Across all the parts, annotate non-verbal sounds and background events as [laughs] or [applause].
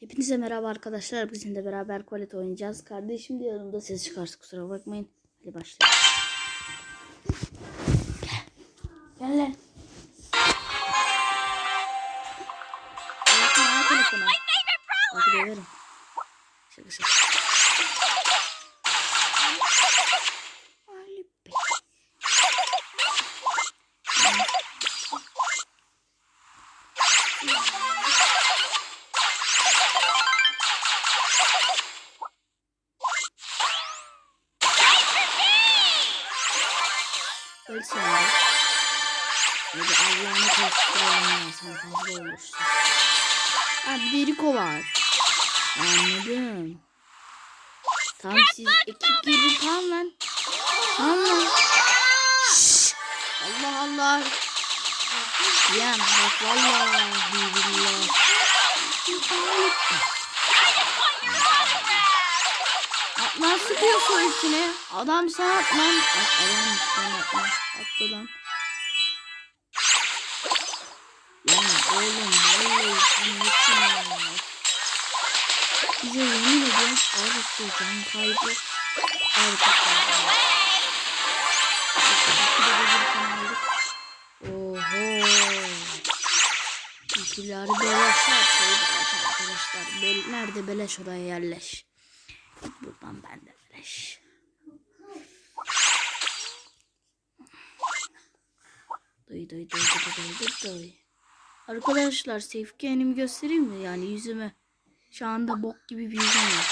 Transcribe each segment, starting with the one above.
Hepinize merhaba arkadaşlar. Bizimle beraber Colette oynayacağız. Kardeşim de yanımda ses çıkarsa kusura bakmayın. Hadi başlayalım. Gel. Gel lan. Bakın ha telefona. Bak döverim. Şaka şaka. Öl sen de. Hadi Allah'ını karıştıralım ya sen fazla olursun. Ha bir de Rico var. Anladım. Tamam siz ekip girin tamam lan. Tamam lan. Şşş. Allah Allah. Ya bak vallahi billahi. Atlan sıkıyorsun içine. Adam sana atlan. At, adam sen atlan. Attı lan. Lan oğlum vallahi sen nesin ya? Bize yemin ediyorum ağrısı can kaybı. Harika kaldı. Oho. İkileri beleş yapsaydı arkadaşlar. Bel nerede beleş oraya yerleş. Buradan ben de beleş. Duy duy duy duy duy duy. Arkadaşlar sevkenimi göstereyim mi? Yani yüzümü. Şu anda bok gibi bir yüzüm var.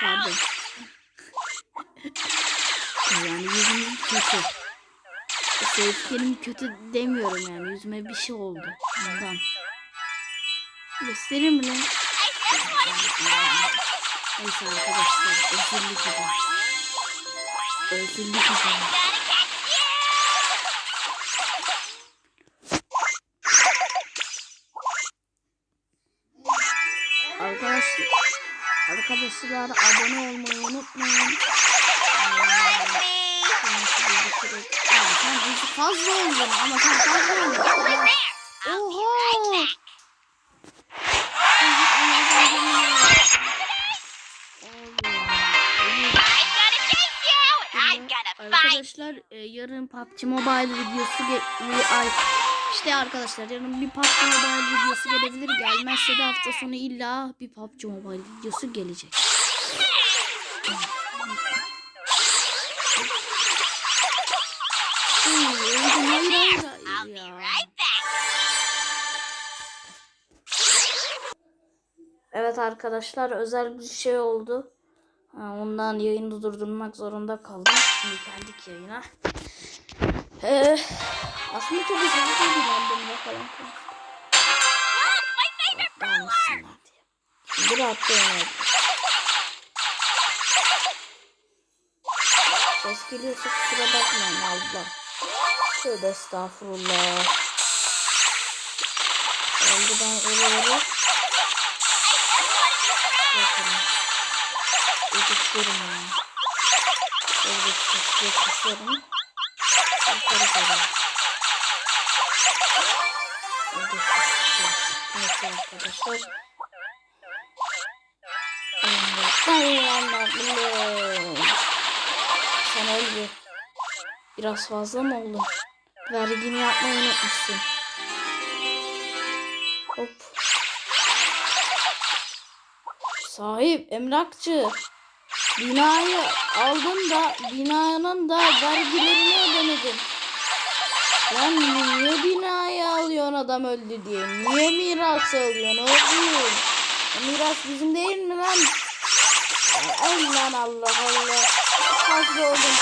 Pardon. [laughs] yani yüzüm kötü. Sevkenim kötü demiyorum yani. Yüzüme bir şey oldu. Ondan. Göstereyim mi lan? Neyse arkadaşlar. Özürlü gibi. Özürlü gibi. Arkadaşlar abone olmayı unutmayın. Sen iyice fazla oldun ama sen fazla oldun. Oha! Arkadaşlar e, yarın PUBG Mobile videosu ay işte arkadaşlar yarın bir PUBG Mobile videosu gelebilir gelmezse de hafta sonu illa bir PUBG Mobile videosu gelecek. Evet arkadaşlar özel bir şey oldu. Ondan yayını durdurmak zorunda kaldım. Şimdi geldik yayına. Ee, aslında çok güzel bir şey ben benimle falan konuştum. Gelmesinler diye. Şimdi rahatta oynayabilirim. Ses geliyorsa kusura bakmayın abla. Tövbe estağfurullah. Oldu ben oraları yaparım. Editlerim yani. Oradaki sesleri kısarım. Yukarı kadar. Neyse arkadaşlar. Sen öl bir. Biraz fazla mı oldu? Vergini yapmayı unutmuşsun. Hop. Sahip, emlakçı. Binayı aldım da binanın da vergilerini ödemedin. Lan niye binayı alıyorsun adam öldü diye? Niye miras alıyorsun oğlum? Miras bizim değil mi lan? Ay lan Allah Allah. Fazla oldum.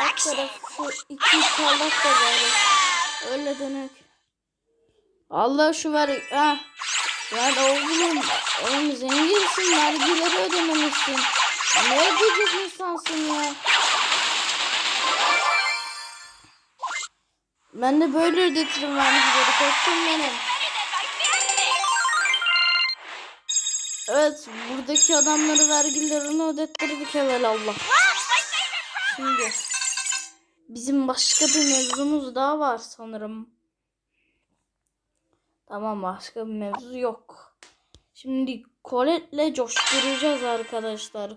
Alt taraf şu iki parlak da bari. Öyle dönek. Allah şu var. Ha. Yani oğlum, oğlum zenginsin, vergileri ödememişsin. Ne ödeyecek insansın Ben de böyle ödetirim vergileri, korktum benim. Evet, buradaki adamları vergilerini ödettirdik evvel Allah. Şimdi, bizim başka bir mevzumuz daha var sanırım. Tamam başka bir mevzu yok. Şimdi Colette'le coşturacağız arkadaşlar.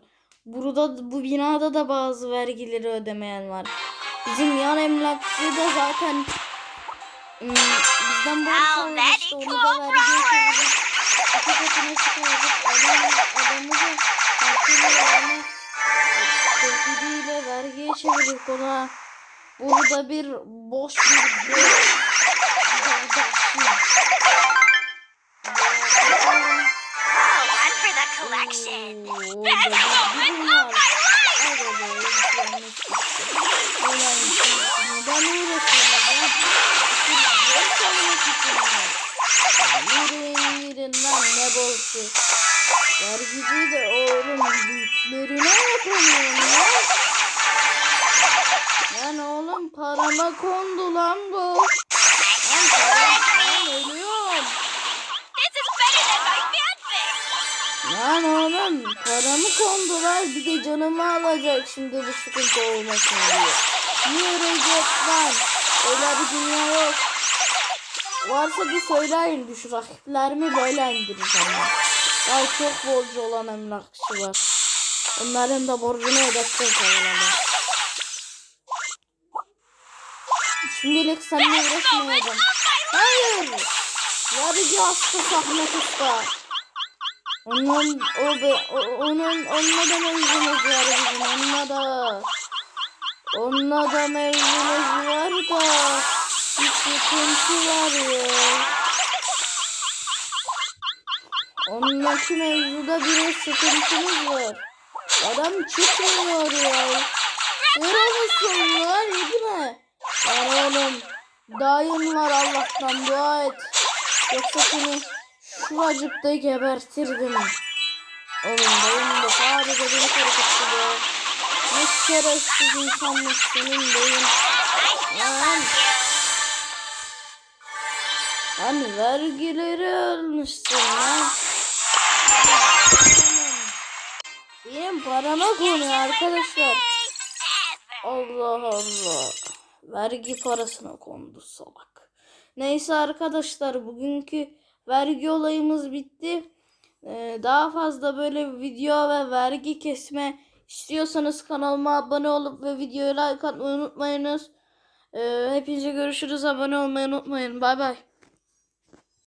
Burada bu binada da bazı vergileri ödemeyen var. Bizim yan emlakçı da zaten ım, bizden borç almıştı. Onu da çevirdik. İki katına çıkardık. Adam, adamı da vergiyle tehdidiyle vergiye çevirdik ona. Burada bir boş bir bir Oh, one for the collection. Borcu? Vergici de oğlum büyüklerine yapamıyorum ya. Lan oğlum parama kondu lan bu. Lan param, lan ölüyorum. Lan oğlum paramı kondular bir de canımı alacak şimdi bu sıkıntı olmasın diye. Yürüyecek lan. Öyle bir dünya yok. Varsa da söyleyin düş rakiplerimi böyle indireceğim ben. Daha çok borcu olan emlakçı var. Onların da borcunu ödeteceğiz oğlanı. Şimdilik seninle uğraşmayacağım. Hayır. Yarıcı hasta Ahmet Usta. Onun o be, o, onun onunla da mevzumuz var bizim onunla da. Onunla da mevzumuz var da bir sıkıntı var ya. Onunlaki mevzuda bir sıkıntımız var. Adam çıkmıyor ya. Sıra mısın var yedime. Lan oğlum dayın var Allah'tan dua et. Yoksa seni şuracıkta gebertirdim. Oğlum dayın da sadece beni korkuttu be. Ne şerefsiz insanmış senin dayın. Lan. Lan vergileri almışsın lan. Benim parama konuyor arkadaşlar. Allah Allah. Vergi parasına kondu salak. Neyse arkadaşlar bugünkü vergi olayımız bitti. Ee, daha fazla böyle video ve vergi kesme istiyorsanız kanalıma abone olup ve videoya like atmayı unutmayınız. Ee, hepinize görüşürüz. Abone olmayı unutmayın. Bay bay.